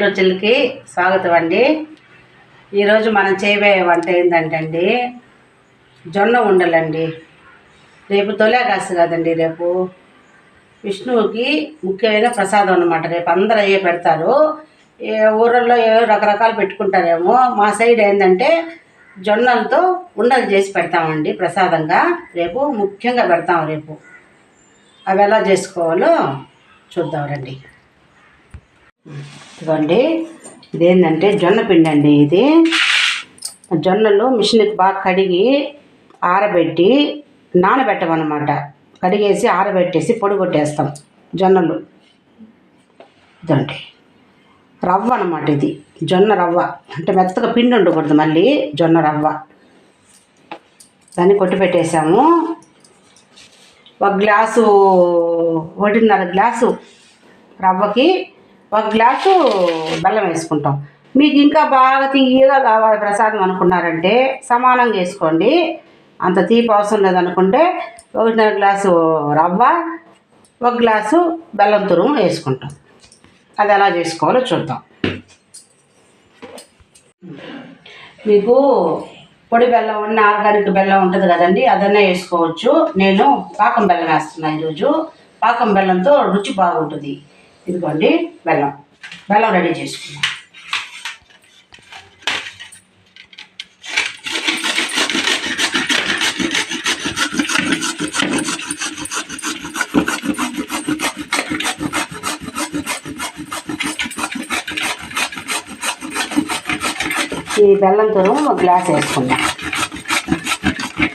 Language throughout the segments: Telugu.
సరైన రుచులకి స్వాగతం అండి ఈరోజు మనం చేయబోయే వంట ఏంటంటే అండి జొన్న ఉండలండి. రేపు తొలేకాసు కదండి రేపు. విష్ణువుకి ముఖ్యమైన ప్రసాదం అన్నమాట. రేపు అందరూ అయ్యే పెడతారు. ఏ ఏవో రకరకాలు పెట్టుకుంటారేమో. మా సైడ్ ఏంటంటే జొన్నలతో ఉండలు చేసి పెడతామండి ప్రసాదంగా. రేపు ముఖ్యంగా పెడతాం రేపు. అవి ఎలా చేసుకోవాలో చూద్దాం రండి. ఇదిగోండి. ఇదేంటంటే జొన్న పిండి అండి ఇది. జొన్నలు మిషన్కి బాగా కడిగి ఆరబెట్టి నానబెట్టమన్నమాట. కడిగేసి ఆరబెట్టేసి పొడి కొట్టేస్తాం జొన్నలు. ఇదండి రవ్వ అనమాట ఇది. జొన్న రవ్వ. అంటే మెత్తగా పిండి ఉండకూడదు మళ్ళీ జొన్న రవ్వ. దాన్ని కొట్టి పెట్టేసాము. ఒక గ్లాసు ఒకటిన్నర గ్లాసు రవ్వకి ఒక గ్లాసు బెల్లం వేసుకుంటాం. మీకు ఇంకా బాగా తీయగా కావాలి ప్రసాదం అనుకున్నారంటే సమానంగా వేసుకోండి. అంత తీపి అవసరం లేదనుకుంటే ఒకటిన్నర గ్లాసు రవ్వ ఒక గ్లాసు బెల్లం తురుము వేసుకుంటాం. అది ఎలా చేసుకోవాలో చూద్దాం. మీకు పొడి బెల్లం ఉన్న ఆర్గానిక్ బెల్లం ఉంటుంది కదండి అదన్నా వేసుకోవచ్చు. నేను పాకం బెల్లం వేస్తున్నాను ఈరోజు. పాకం బెల్లంతో రుచి బాగుంటుంది. ఇదిగోండి బెల్లం. బెల్లం రెడీ చేసుకున్నాం. ఈ బెల్లంతో ఒక గ్లాస్ వేసుకుందాం.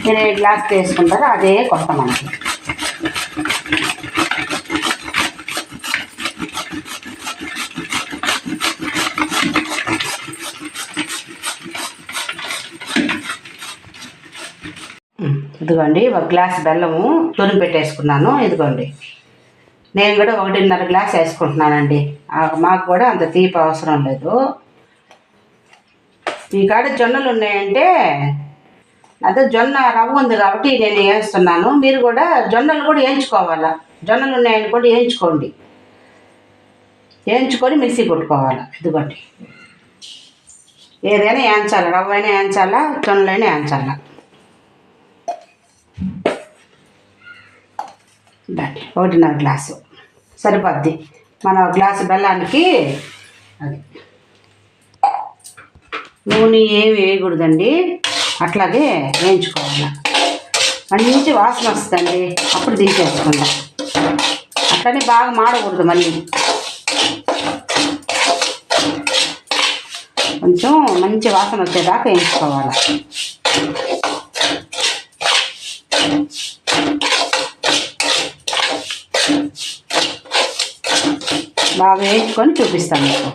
మీరు ఏ గ్లాస్ వేసుకుంటారో అదే కొత్త మనకి ఇదిగోండి ఒక గ్లాస్ బెల్లము తురిమి పెట్టేసుకున్నాను. ఇదిగోండి. నేను కూడా ఒకటిన్నర గ్లాస్ వేసుకుంటున్నానండి. మాకు కూడా అంత తీపి అవసరం లేదు. ఈ కాడ జొన్నలు ఉన్నాయంటే అదే జొన్న రవ్వ ఉంది కాబట్టి నేను వేస్తున్నాను. మీరు కూడా జొన్నలు కూడా వేయించుకోవాలా? జొన్నలు ఉన్నాయని కూడా వేయించుకోండి. వేయించుకొని మిక్సీ కొట్టుకోవాలి ఇదిగోండి. ఏదైనా వేయించాలి? రవ్వ అయినా వేయించాలా? జొన్నలైనా వేయించాలా? దాన్ని ఒకటిన్నర గ్లాసు. సరిపోద్ది. మన గ్లాసు బెల్లానికి అది. నూనె ఏమి వేయకూడదండి. అట్లాగే వేయించుకోవాలి. మంచి వాసన వస్తుందండి. అప్పుడు తీసేసుకుందాం అట్లనే బాగా మాడకూడదు మళ్ళీ. కొంచెం మంచి వాసన వచ్చేదాకా వేయించుకోవాలి. బాగా వేయించుకొని చూపిస్తాను మీకు.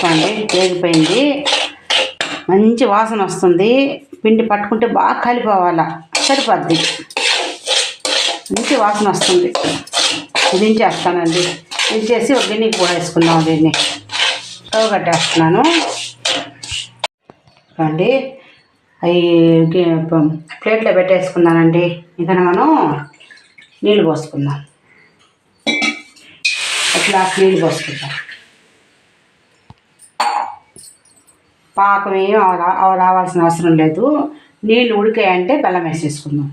చూడండి వేగిపోయింది. మంచి వాసన వస్తుంది. పిండి పట్టుకుంటే బాగా కలిపోవాలా? సరిపోద్ది. మంచి వాసన వస్తుంది. దించేస్తానండి. దించేసి ఒక గిన్నెకి కూడా వేసుకుందాం దీన్ని. స్టవ్ కట్టేస్తున్నాను. చూడండి. అవి ప్లేట్లో పెట్టేసుకున్నానండి. ఇంకా మనం నీళ్ళు పోసుకుందాం. ఒక గ్లాస్ నీళ్ళు పోసుకుంటాం. పాకం ఏం రావాల్సిన అవసరం లేదు. నీళ్ళు ఉడికాయంటే బెల్లం వేసేసుకుందాం.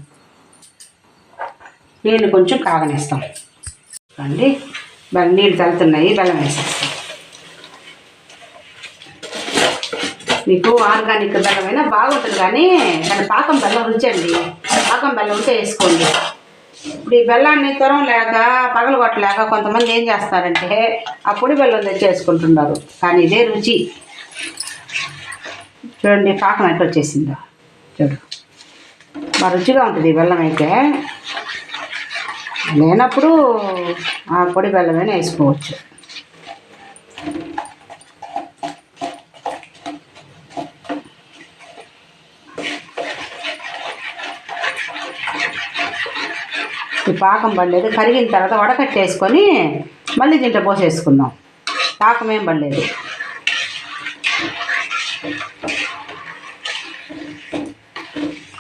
నీళ్ళు కొంచెం కాగనిస్తాం. అండి మరి నీళ్ళు తలుతున్నాయి బెల్లం వేసేస్తాం. మీకు ఆర్గానిక్ బెల్లమైనా అయినా బాగుంటుంది కానీ దాని పాకం బెల్లం రుచి అండి. పాకం బెల్లం ఉంటే వేసుకోండి. ఇప్పుడు ఈ బెల్లాన్ని త్వరం లేక పగలగొట్టలేక కొంతమంది ఏం చేస్తారంటే ఆ పొడి బెల్లం తెచ్చేసుకుంటున్నారు. కానీ ఇదే రుచి. చూడండి పాకం ఎట్లా వచ్చేసిందో. చూడు. బాగా రుచిగా ఉంటుంది ఈ బెల్లం అయితే. లేనప్పుడు ఆ పొడి బెల్లమైనా వేసుకోవచ్చు. ఈ పాకం పడలేదు. కరిగిన తర్వాత వడకట్టేసుకొని మళ్ళీ దీంట్లో పోసేసుకుందాం. పాకం ఏం పడలేదు.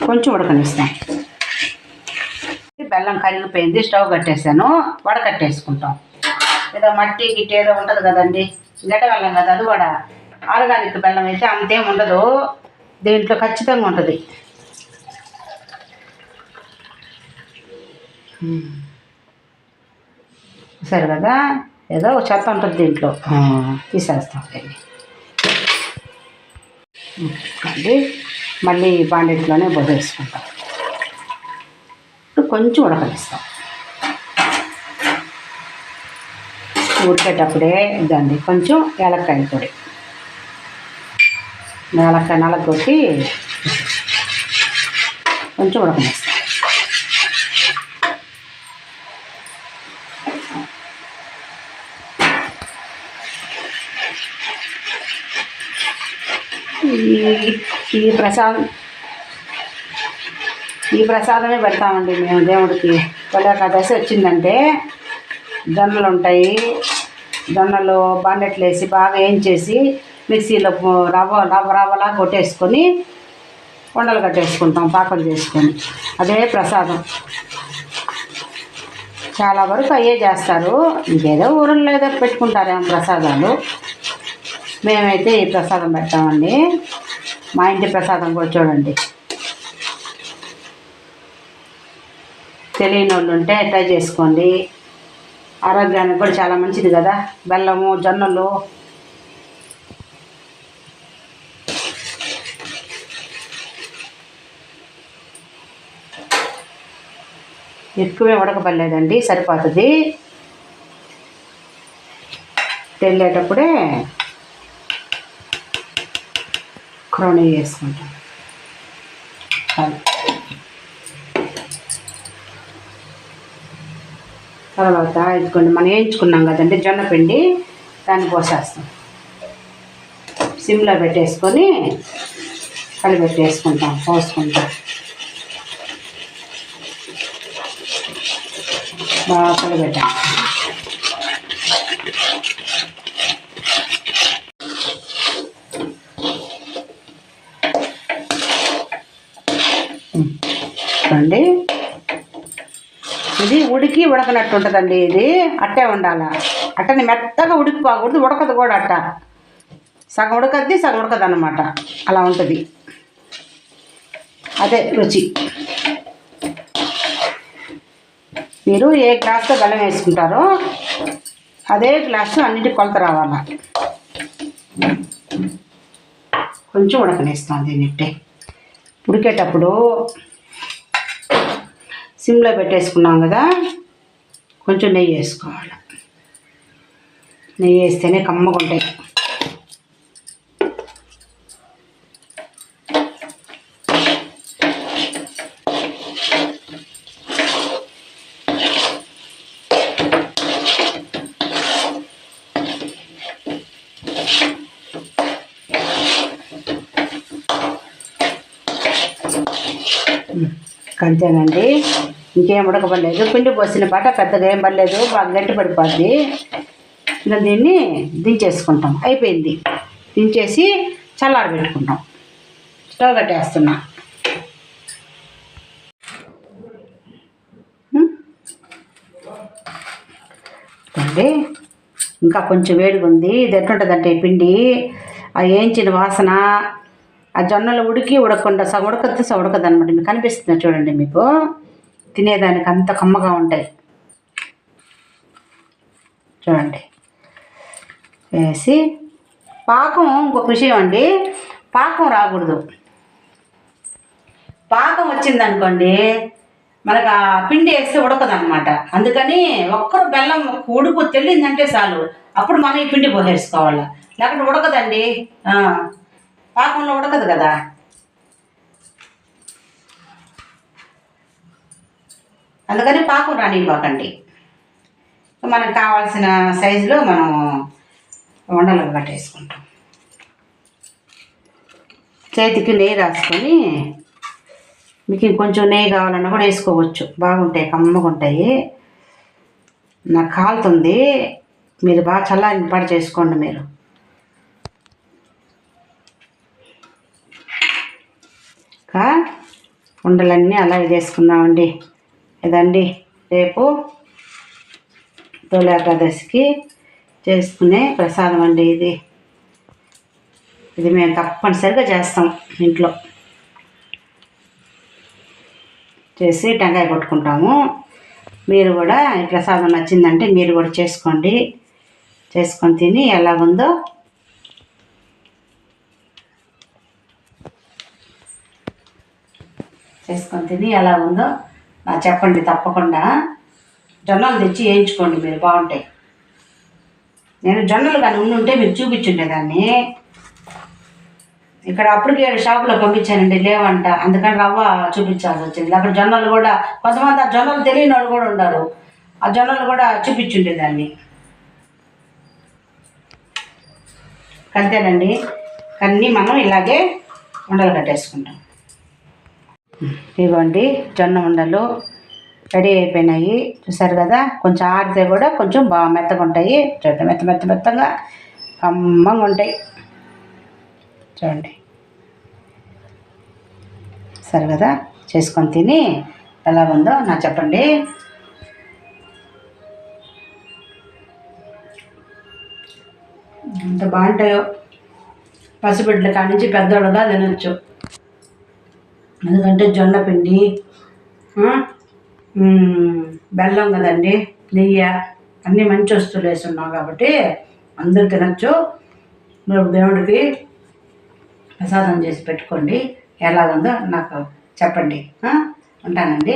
కొంచెం ఉడకనిస్తాం. బెల్లం కరిగిపోయింది. స్టవ్ కట్టేసాను వడకట్టేసుకుంటాం. ఏదో మట్టి గిట్టి ఏదో ఉంటుంది కదండి. గడ్డ బెల్లం కదా అది కూడా. ఆర్గానిక్ బెల్లం అయితే అంతేం ఉండదు. దీంట్లో ఖచ్చితంగా ఉంటుంది. సరే కదా ఏదో ఒక చెత్త ఉంటుంది దీంట్లో. తీసేస్తాం అండి మళ్ళీ బాండెట్లోనే బొదేసుకుంటాం ఇప్పుడు కొంచెం ఉడకనిస్తాం. ఉడికేటప్పుడే ఇదండి కొంచెం ఏలక్కాయ పొడి. ఏలక్కాయ నలగొట్టి కొంచెం ఉడకనిస్తాం. ఈ ఈ ప్రసాదం ఈ ప్రసాదమే పెడతామండి మేము దేవుడికి. తొలేకాదశి వచ్చిందంటే జొన్నలు ఉంటాయి. జొన్నలు బాండెట్లు వేసి బాగా వేయించేసి మిక్సీలో రవ్వ రవ్వ రవ్వలా కొట్టేసుకొని ఉండలు కట్టేసుకుంటాం పాకలు చేసుకొని. అదే ప్రసాదం. చాలా వరకు అయ్యే చేస్తారు. ఇంకేదో ఊరిలో ఏదో పెట్టుకుంటారేమో ప్రసాదాలు. మేమైతే ఈ ప్రసాదం పెడతామండి మా ఇంటి ప్రసాదం కూడా చూడండి. తెలియని వాళ్ళు ఉంటే ట్రై చేసుకోండి. ఆరోగ్యానికి కూడా చాలా మంచిది కదా. బెల్లము జొన్నలు. ఎక్కువే ఉడకబడలేదండి సరిపోతుంది. తెల్లేటప్పుడే క్రోనీ వేసుకుంటాం తర్వాత ఇదిగోండి మనం వేయించుకున్నాం కదండి జొన్న పిండి దాన్ని పోసేస్తాం. సిమ్లో పెట్టేసుకొని కలిపెట్టేసుకుంటాం పోసుకుంటాం. బాగా కలిపెట్టాం చూడండి. ఇది ఉడికి ఉడకనట్టు ఉంటుందండి ఇది. అట్టే ఉండాల. అట్టని మెత్తగా ఉడికిపోకూడదు ఉడకదు కూడా అట్ట. సగం ఉడకద్ది సగం ఉడకదు అనమాట అలా ఉంటుంది. అదే రుచి. మీరు ఏ గ్లాస్తో బెల్లం వేసుకుంటారో అదే గ్లాసు అన్నిటి కొలత రావాలా. కొంచెం ఉడకనేస్తాం దీన్నిట్టే. ఉడికేటప్పుడు సిమ్లో పెట్టేసుకున్నాం కదా కొంచెం నెయ్యి వేసుకోవాలి. నెయ్యి వేస్తేనే కమ్మగా ఉంటాయి అంతేనండి ఇంకేం ఉడకబడలేదు. పిండి పోసిన పాట పెద్దగా ఏం పడలేదు. బాగా గట్టి పడిపోద్ది. ఇంకా దీన్ని దించేసుకుంటాం. అయిపోయింది. దించేసి చల్లారబెట్టుకుంటాం స్టవ్ కట్టేస్తున్నా. అండి ఇంకా కొంచెం వేడిగా ఉంది ఇది ఎట్లుంటుందంటే పిండి. ఆ వేయించిన వాసన ఆ జొన్నలు ఉడికి ఉడకకుండా సగం ఉడకద్దు సగం ఉడకదు అనమాట మీకు కనిపిస్తుంది చూడండి మీకు? తినేదానికి అంత కమ్మగా ఉంటాయి. చూడండి. వేసి పాకం ఇంకొక విషయం అండి. పాకం రాకూడదు. పాకం వచ్చిందనుకోండి మనకు ఆ పిండి వేస్తే ఉడకదనమాట అందుకని ఒక్కరు బెల్లం ఉడుకు తెల్లిందంటే చాలు. అప్పుడు మనం ఈ పిండి పోసేసుకోవాలి. లేకుంటే ఉడకదండి. పాకంలో ఉడకదు కదా. అందుకని పాకం రానివ్వకండి మనకు కావాల్సిన సైజులో మనం వండలు కట్టేసుకుంటాం చేతికి నెయ్యి రాసుకొని మీకు ఇంకొంచెం నెయ్యి కావాలన్నా కూడా వేసుకోవచ్చు. బాగుంటాయి కమ్మగా ఉంటాయి. నాకు కాలుతుంది. మీరు బాగా చల్లారిన పాటు చేసుకోండి మీరు. ఉండలన్నీ అలాగే చేసుకుందామండి ఇదండి. రేపు తొలి చేసుకునే ప్రసాదం అండి ఇది. ఇది మేము తప్పనిసరిగా చేస్తాం ఇంట్లో. చేసి టెంకాయ కొట్టుకుంటాము. మీరు కూడా ఈ ప్రసాదం నచ్చిందంటే మీరు కూడా చేసుకోండి. చేసుకొని తిని ఎలా ఉందో చేసుకొని తిని ఎలా ఉందో నా చెప్పండి తప్పకుండా. జొన్నలు తెచ్చి వేయించుకోండి మీరు బాగుంటాయి. నేను జొన్నలు కానీ ఉండుంటే మీరు చూపించుండేదాన్ని ఇక్కడ అప్పటికే షాపులో పంపించానండి లేవంట. అందుకని రవ్వ చూపించాల్సి వచ్చింది. అక్కడ జొన్నలు కూడా కొంతమంది ఆ జొన్నలు తెలియని వాళ్ళు కూడా ఉన్నారు. ఆ జొన్నలు కూడా చూపించుండేదాన్ని అంతేనండి. అన్నీ మనం ఇలాగే ఉండలు కట్టేసుకుంటాం. ఇవ్వండి జొన్న ఉండలు రెడీ అయిపోయినాయి. చూసారు కదా కొంచెం ఆడితే కూడా కొంచెం బాగా మెత్తగా ఉంటాయి. చూడండి మెత్త మెత్త మెత్తగా కమ్మంగా ఉంటాయి. చూడండి. సరే కదా చేసుకొని తిని ఎలా ఉందో నాకు చెప్పండి. ఎంత బాగుంటాయో. పసిబిడ్డల కాడి నుంచి పెద్దోళ్ళగా తినొచ్చు. ఎందుకంటే జొన్న పిండి బెల్లం కదండి నెయ్యి అన్నీ మంచి వస్తువులు వేసి ఉన్నాం కాబట్టి అందరూ తినచ్చు. మీరు దేవుడికి ప్రసాదం చేసి పెట్టుకోండి. ఎలా ఉందో నాకు చెప్పండి. ఉంటానండి.